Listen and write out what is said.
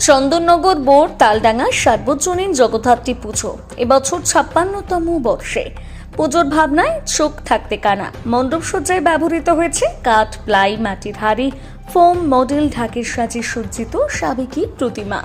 Chandannagar bore Taldanga, সার্বজনীন জগদ্ধাত্রী পুজো। এবছর ছাপ্পান্নতম বর্ষে। পুজোর ভাবনায় চোখ থাকতে কানা। মণ্ডপ সজ্জায় ব্যবহৃত হয়েছে কাঠ, প্লাই, মাটির হাড়ি, ফোম, মডেল, ঢাকের সাজে সজ্জিত সাবেকি প্রতিমা।